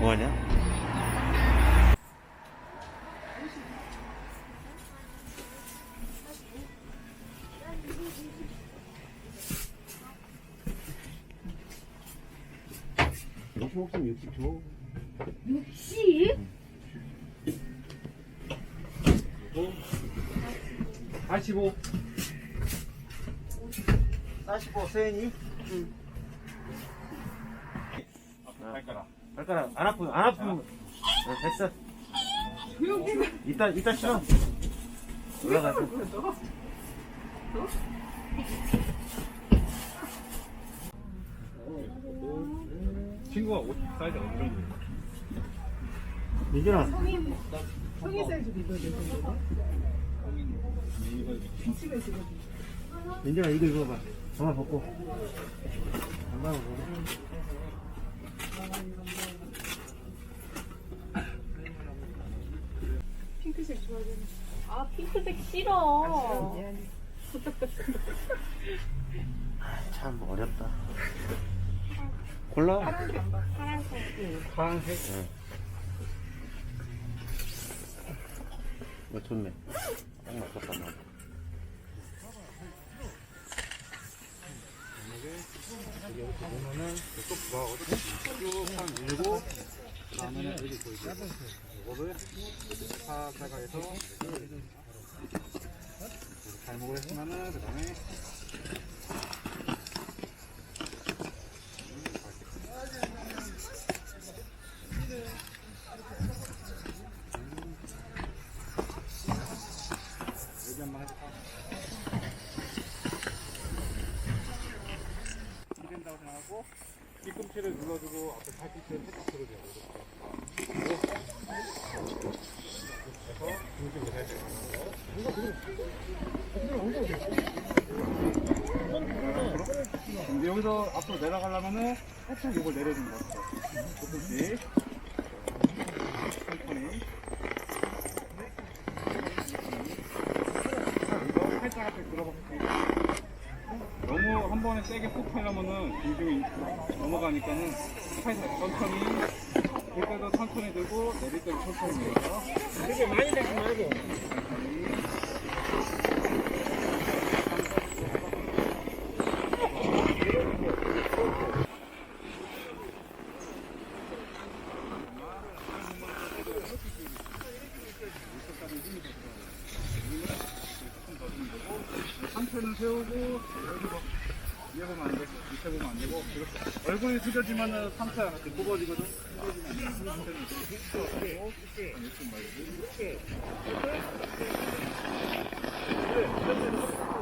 뭐하냐? 높이 먹으면 60 줘. 60? 85. 45 세니? 발가락. 발가락 안 아프 안 아프면 어, 됐어. 이따 이따 신어. 올라가자. 친구가 옷 사이즈 어느 정도? 민준아 성인 사이즈도 입어야 되는 거 민준아 이거 입어봐. 정말 벗고. 한번 벗고. 핑크색 좋아하잖아. 아 핑크색 싫어. 미안해. 참 어렵다. 골라. 파란색 봐. 파란색. 파란색. 뭐 좋네. 딱 맞췄다 나. 보면은 또 부하거든. 쭉한 밀고 다음에는 여기 보이죠? 이거를 살짝 해서 발목을 했으면은 그 다음에 여기 한번 해볼까? 이 된다고 생각 하고 뒤꿈치를 눌러주고 앞에 팔꿈치를 살짝 들어줘요. 이렇게. 여기서 앞으로 내려가려면은 살짝 이걸 내려주는 것 같아요. 조금씩. 천천히. 이거 살짝 앞에 들어볼게요. 너무 한 번에 세게 푹 하려면은 중심이 넘어가니까는 살살 천천히 들 때도 천천히 들고 내릴 때도 천천히 내려서 되게 많이 되지 말고. 상체는 세우고 위에 보면 안 되고 밑에 보면 안 되고 이렇게 얼굴이 숙여지면은 상체가 이렇게 굽어지거든 숙여지면. 상체는 이렇게 굽고 이렇게 말고 발가락을 살짝 든다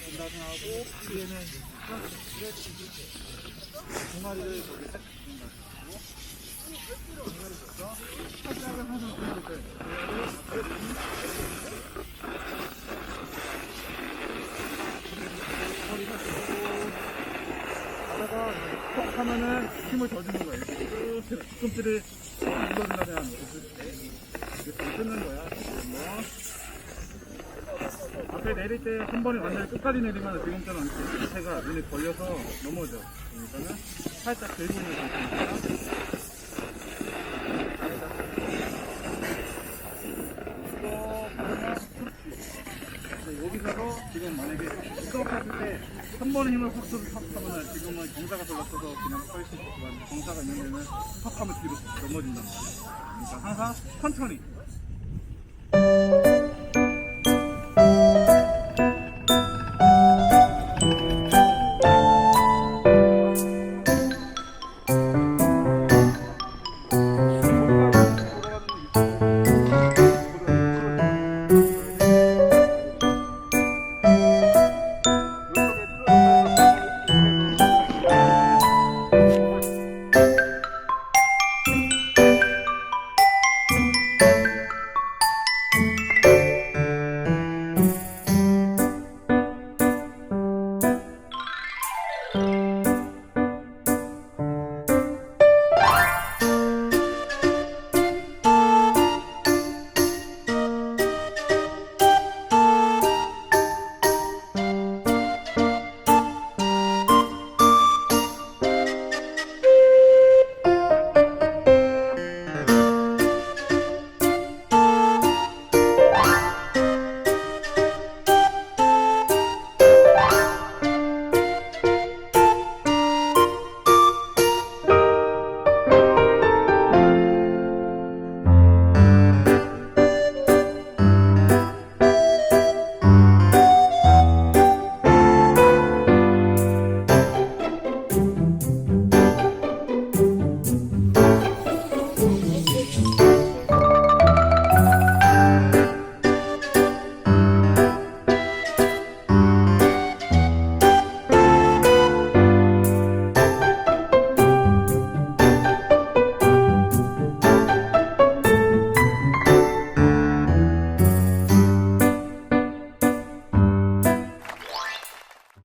생각하고 뒤에는 종아리를 저기 종아리 줬어 살짝은 항상 허리가 들고 하다가 턱 하면은 힘을 더 주는 거야 이렇게 쭉 뒤꿈치를 눌러준다 생각하면 이렇게 끊는 거야 한 번 앞에 내릴 때 한 번에 완전히 끝까지 내리면 지금처럼 이렇게 밑에가 눈이 걸려서 넘어져. 그러니까는 살짝 들고 있는 상태니까. 여기서도 지금 만약에 스톱했을 때 한 번에 힘을 확 하면 지금은 경사가 돌아서서 그냥 서 있을 수 있지만 경사가 있는 데는 탁 하면 뒤로 넘어진단 말이야. 그러니까 항상 천천히